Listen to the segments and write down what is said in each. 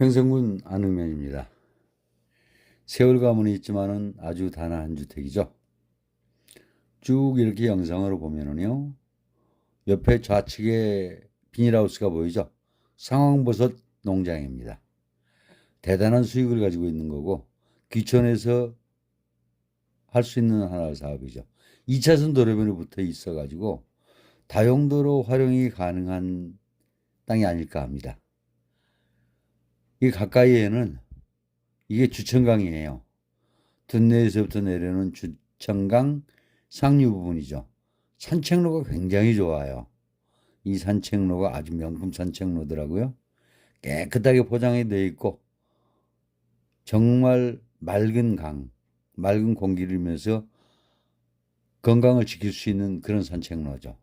횡성군 안흥면입니다. 세월 가문이 있지만은 아주 단아한 주택이죠. 쭉 이렇게 영상으로 보면은요. 옆에 좌측에 비닐하우스가 보이죠. 상황버섯 농장입니다. 대단한 수익을 가지고 있는 거고 귀촌에서 할 수 있는 하나의 사업이죠. 2차선 도로변에 붙어 있어 가지고 다용도로 활용이 가능한 땅이 아닐까 합니다. 이 가까이에는 이게 주천강이에요. 둔내에서부터 내려오는 주천강 상류 부분이죠. 산책로가 굉장히 좋아요. 이 산책로가 아주 명품 산책로더라고요. 깨끗하게 포장이 되어 있고 정말 맑은 강, 맑은 공기를 이면서 건강을 지킬 수 있는 그런 산책로죠.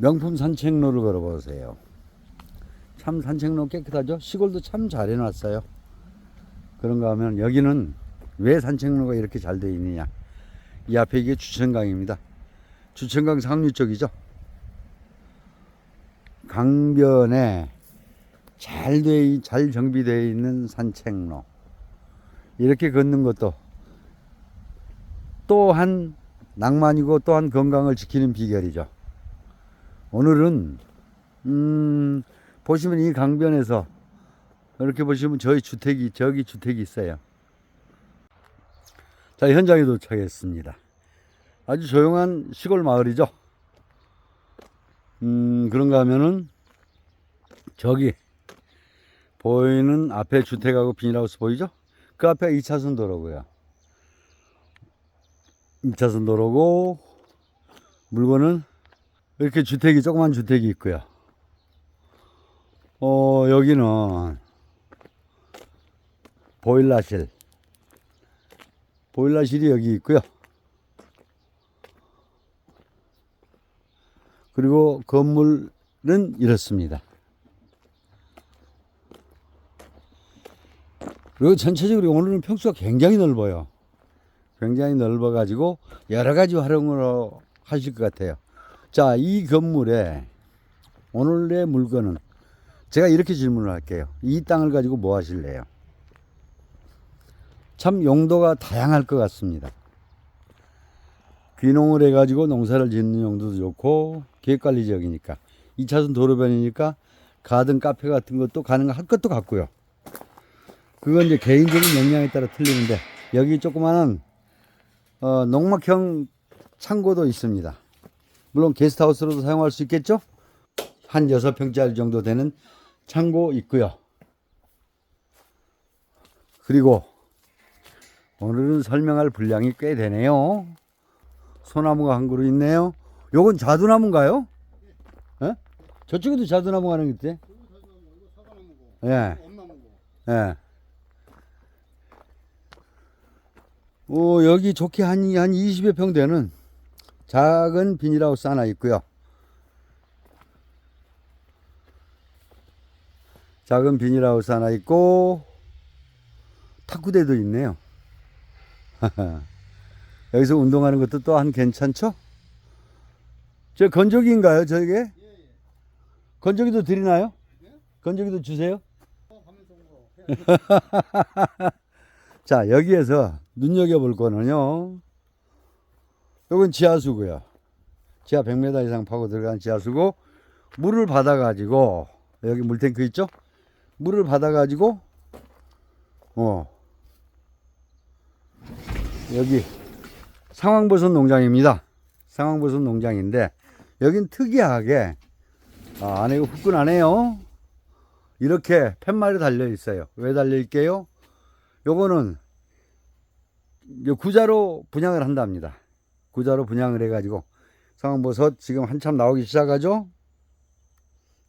명품 산책로를 걸어보세요. 참 산책로 깨끗하죠? 시골도 참 잘 해놨어요. 그런가 하면 여기는 왜 산책로가 이렇게 잘 되어 있느냐. 이 앞에 이게 주천강입니다. 주천강 상류 쪽이죠. 강변에 잘 돼, 잘 정비되어 있는 산책로. 이렇게 걷는 것도 또한 낭만이고 또한 건강을 지키는 비결이죠. 오늘은 음, 보시면 이 강변에서 이렇게 보시면 저희 주택이 저기 주택이 있어요. 자 현장에 도착했습니다. 아주 조용한 시골 마을이죠. 음 그런가 하면은 저기 보이는 앞에 주택하고 비닐하우스 보이죠? 그 앞에 2차선 도로고요. 2차선 도로고 물건은 이렇게 주택이 조그만 주택이 있고요. 어 여기는 보일러실 보일러실이 여기 있고요. 그리고 건물은 이렇습니다. 그리고 전체적으로 오늘은 평수가 굉장히 넓어요. 굉장히 넓어 가지고 여러 가지 활용을 하실 것 같아요. 자, 이 건물에 오늘의 물건은 제가 이렇게 질문을 할게요. 이 땅을 가지고 뭐 하실래요? 참 용도가 다양할 것 같습니다. 귀농을 해가지고 농사를 짓는 용도도 좋고 계획관리 지역이니까 2차선 도로변이니까 가든 카페 같은 것도 가능할 것도 같고요. 그건 이제 개인적인 역량에 따라 틀리는데 여기 조그마한 어, 농막형 창고도 있습니다. 물론 게스트하우스로도 사용할 수 있겠죠? 한 6평짜리 정도 되는 창고 있고요. 그리고 오늘은 설명할 분량이 꽤 되네요. 소나무가 한 그루 있네요. 요건 자두나무인가요? 예? 저쪽에도 자두나무가 하나 있대. 예. 예. 어, 여기 좋게 한, 한 20여 평 되는 작은 비닐하우스 하나 있고요. 작은 비닐하우스 하나 있고 탁구대도 있네요. 여기서 운동하는 것도 또한 괜찮죠? 저 건조기인가요, 저게? 건조기도 드리나요? 건조기도 주세요. 자, 여기에서 눈여겨볼 거는요. 요건 지하수고요. 지하 100m 이상 파고 들어간 지하수고 물을 받아 가지고 여기 물탱크 있죠? 물을 받아 가지고 어 여기 상황버섯 농장입니다. 상황버섯 농장인데 여긴 특이하게 아, 안에 후끈하네요. 이렇게 팻말이 달려 있어요. 왜 달려 있게요? 요거는 구자로 분양을 한답니다. 구자로 분양을 해가지고 상황버섯 지금 한참 나오기 시작하죠.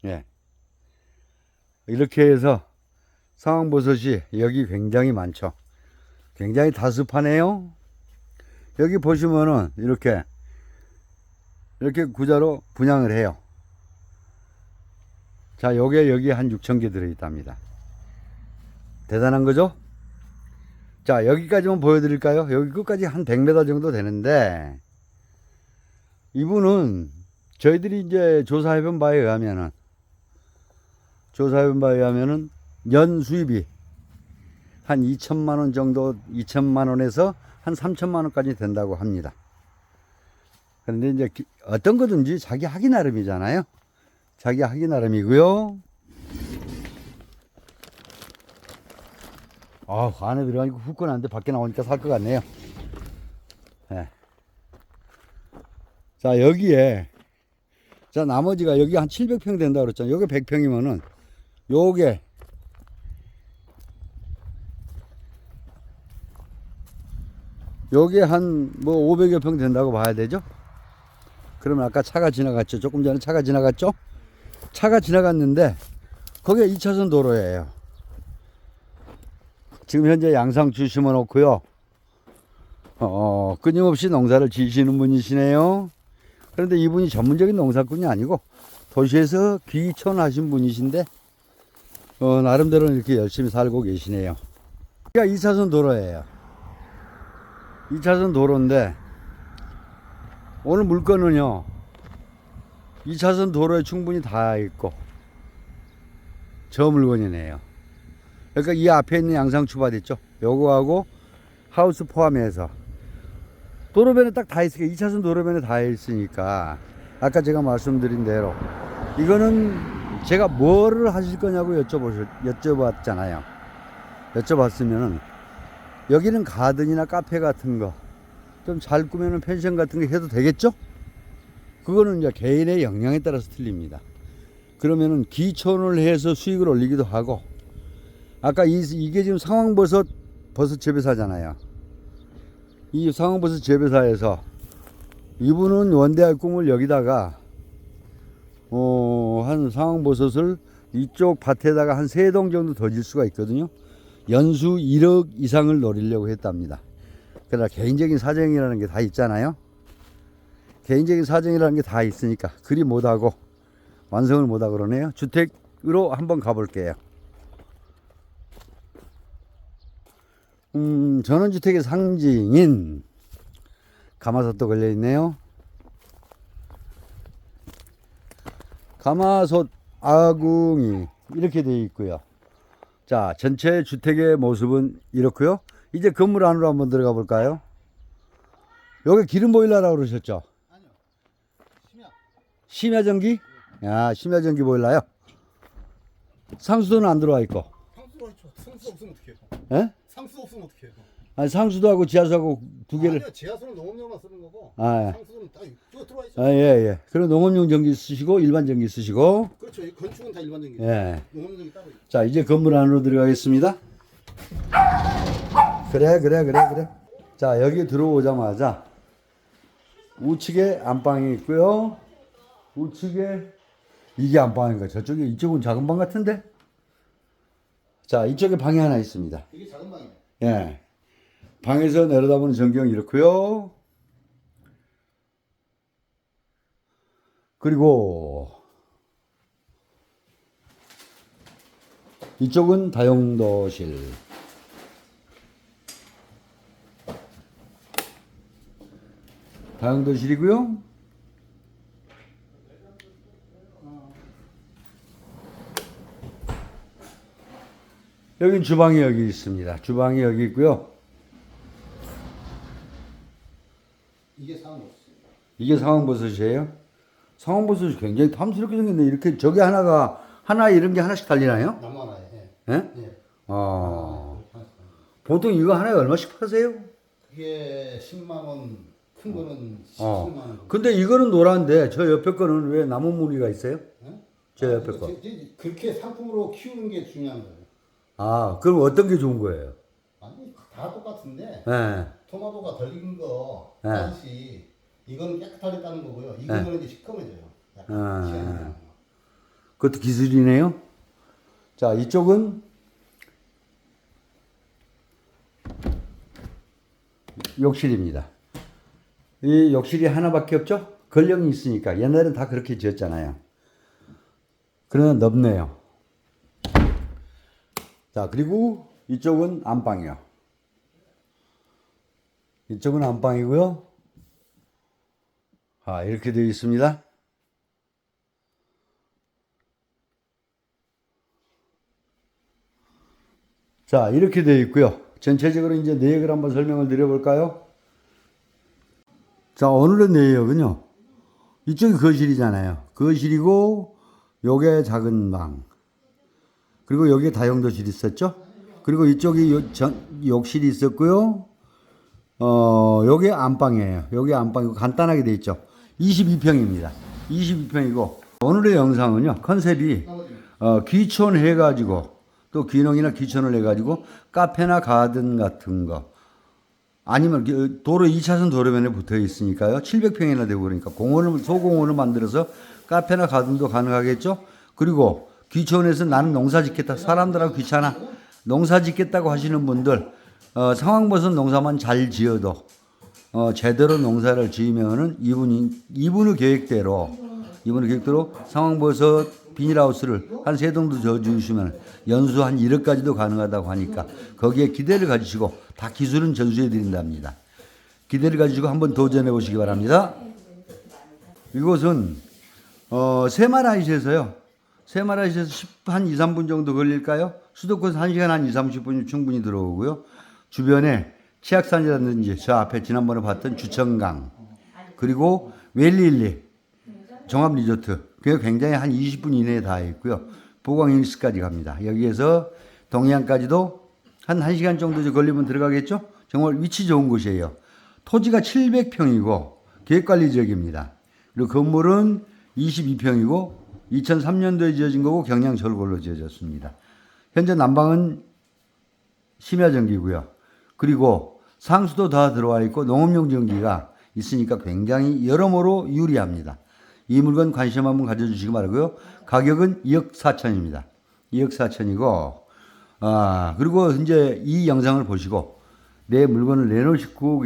예. 이렇게 해서 상황버섯이 여기 굉장히 많죠. 굉장히 다습하네요. 여기 보시면은 이렇게 이렇게 구자로 분양을 해요. 자, 요게 여기 한 6천 개 들어있답니다. 대단한 거죠? 자, 여기까지만 보여드릴까요? 여기 끝까지 한 100m 정도 되는데, 이분은 저희들이 이제 조사해본 바에 의하면은, 조사해본 바에 의하면은, 연 수입이 한 2천만 원 정도, 2천만 원에서 한 3천만 원까지 된다고 합니다. 그런데 이제 기- 어떤 거든지 자기 하기 나름이잖아요. 자기 하기 나름이고요. 아, 안에 들어가니까 후끈한데 밖에 나오니까 살 것 같네요. 예. 자, 여기에 자, 나머지가 여기 한 700평 된다 그랬잖아요. 여기 100평이면은 요게 요게 한 뭐 500여 평 된다고 봐야 되죠? 그러면 아까 차가 지나갔죠. 조금 전에 차가 지나갔죠? 차가 지나갔는데 거기가 2차선 도로예요. 지금 현재 양상추 심어 놓고요. 어, 끊임없이 농사를 지시는 분이시네요. 그런데 이분이 전문적인 농사꾼이 아니고 도시에서 귀촌 하신 분이신데 어, 나름대로 이렇게 열심히 살고 계시네요. 여기가 2차선 도로예요. 2차선 도로인데 오늘 물건은요 2차선 도로에 충분히 다 있고 저 물건이네요 그러니까 이 앞에 있는 양상추밭 있죠 요거하고 하우스 포함해서 도로변에 딱 다 있으니까 2차선 도로변에 다 있으니까 아까 제가 말씀드린 대로 이거는 제가 뭐를 하실 거냐고 여쭤보셨, 여쭤봤잖아요 여쭤봤으면은 여기는 가든이나 카페 같은 거 좀 잘 꾸며놓은 펜션 같은 거 해도 되겠죠? 그거는 이제 개인의 역량에 따라서 틀립니다. 그러면은 기촌을 해서 수익을 올리기도 하고 아까 이, 이게 지금 상황버섯 버섯 재배사잖아요. 이 상황버섯 재배사에서 이분은 원대할 꿈을 여기다가 어, 한 상황버섯을 이쪽 밭에다가 한 세 동 정도 더 질 수가 있거든요. 연수 1억 이상을 노리려고 했답니다. 그러나 개인적인 사정이라는 게 다 있잖아요. 개인적인 사정이라는 게 다 있으니까 그리 못하고 완성을 못하고 그러네요. 주택으로 한번 가볼게요. 음, 전원주택의 상징인 가마솥도 걸려 있네요. 가마솥 아궁이 이렇게 되어 있고요. 자, 전체 주택의 모습은 이렇고요. 이제 건물 안으로 한번 들어가 볼까요? 여기 기름 보일러라고 그러셨죠? 아니요. 심야. 심야 전기? 야, 심야 전기 보일러요. 상수도는 안 들어와 있고. 상수가 있죠. 상수 없으면 어떡해요? 예? 상수 없으면 어떡해요? 아니, 상수도 하고 지하수하고 두 개를. 아니요. 지하수는 농업용만 쓰는 거고 아, 예. 상수는 딱 이거 들어와 있죠. 아, 예, 예. 그럼 농업용 전기 쓰시고 일반 전기 쓰시고. 그렇죠. 이 건축은 다 일반 전기. 예. 농업용이 따로 있죠. 자, 이제 건물 안으로 들어가겠습니다. 그래, 그래, 그래, 그래. 자, 여기 들어오자마자 우측에 안방이 있고요. 우측에 이게 안방인가? 저쪽에 이쪽은 작은 방 같은데? 자, 이쪽에 방이 하나 있습니다. 이게 작은 방이네. 예. 방에서 내려다보는 전경이 이렇고요. 그리고 이쪽은 다용도실. 다용도실이고요. 여긴 주방이 여기 있습니다. 주방이 여기 있고요. 이게 상수. 이게 상황버섯이에요? 상황버섯이 굉장히 탐스럽게 생겼네. 이렇게 저기 하나가 하나 이런 게 하나씩 달리나요? 나무 하나에. 예. 예? 예. 어. 아, 보통 이거 하나에 얼마씩 파세요? 그게 10만 원, 큰 거는 17만 어. 원. 근데 이거는 노란데 저 옆에 거는 왜 나무 무늬가 있어요? 예? 저 옆에 아, 거. 제- 제- 그렇게 상품으로 키우는 게 중요한 거예요. 아, 그럼 어떤 게 좋은 거예요? 아니 다 똑같은데 예. 토마토가 덜 익은 거 네. 맛이 이거는 깨끗하게 따는 거고요. 익은 거는 이제 시커매져요. 약간 아. 그것도 기술이네요. 자, 이쪽은 욕실입니다. 이 욕실이 하나밖에 없죠? 걸령이 있으니까. 옛날엔 다 그렇게 지었잖아요. 그러나 넓네요. 자, 그리고 이쪽은 안방이요. 이쪽은 안방이고요. 아, 이렇게 되어 있습니다. 자, 이렇게 되어 있고요. 전체적으로 이제 내역을 한번 설명을 드려볼까요? 자, 오늘의 내역은요. 이쪽이 거실이잖아요. 거실이고, 요게 작은 방. 그리고 여기에 다용도실 있었죠? 그리고 이쪽이 요, 전, 욕실이 있었고요. 어, 요게 안방이에요. 요게 안방이고 간단하게 돼 있죠. 22평입니다. 22평이고 오늘의 영상은요. 컨셉이 어, 귀촌 해 가지고 또 귀농이나 귀촌을 해 가지고 카페나 가든 같은 거 아니면 그 도로 2차선 도로변에 붙어 있으니까요. 700평이나 되고 그러니까 공원을 소공원을 만들어서 카페나 가든도 가능하겠죠. 그리고 귀촌에서 나는 농사 짓겠다. 사람들하고 귀찮아. 농사 짓겠다고 하시는 분들 어, 상황버섯 농사만 잘 지어도 어, 제대로 농사를 지으면은 이분이 이분의 계획대로 이분의 계획대로 상황버섯 비닐하우스를 한 세 동도 져 주시면 연수 한 1억까지도 가능하다고 하니까 거기에 기대를 가지시고 다 기술은 전수해 드린답니다. 기대를 가지고 한번 도전해 보시기 바랍니다. 이곳은 어, 세마라이시에서요. 세마라이시에서 10, 한 2, 3분 정도 걸릴까요? 수도권에서 1시간 한 2, 30분이 충분히 들어오고요. 주변에 치악산이라든지 저 앞에 지난번에 봤던 주천강 그리고 웰리일리 종합 리조트 그게 굉장히 한 20분 이내에 다 있고요. 보광힐스까지 갑니다. 여기에서 동해안까지도 한 1시간 정도 걸리면 들어가겠죠? 정말 위치 좋은 곳이에요. 토지가 700평이고 계획관리 지역입니다. 그리고 건물은 22평이고 2003년도에 지어진 거고 경량 절골로 지어졌습니다. 현재 난방은 심야 전기고요. 그리고 상수도 다 들어와 있고 농업용 전기가 있으니까 굉장히 여러모로 유리합니다. 이 물건 관심 한번 가져주시기 바라고요. 가격은 2억 4천입니다. 2억 4천이고 아 그리고 이제 이 영상을 보시고 내 물건을 내놓으시고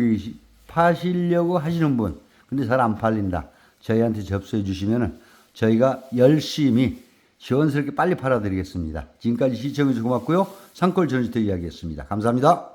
파시려고 하시는 분 근데 잘 안 팔린다. 저희한테 접수해 주시면은 저희가 열심히 시원스럽게 빨리 팔아드리겠습니다. 지금까지 시청해주셔서 고맙고요. 상골 전시터 이야기했습니다. 감사합니다.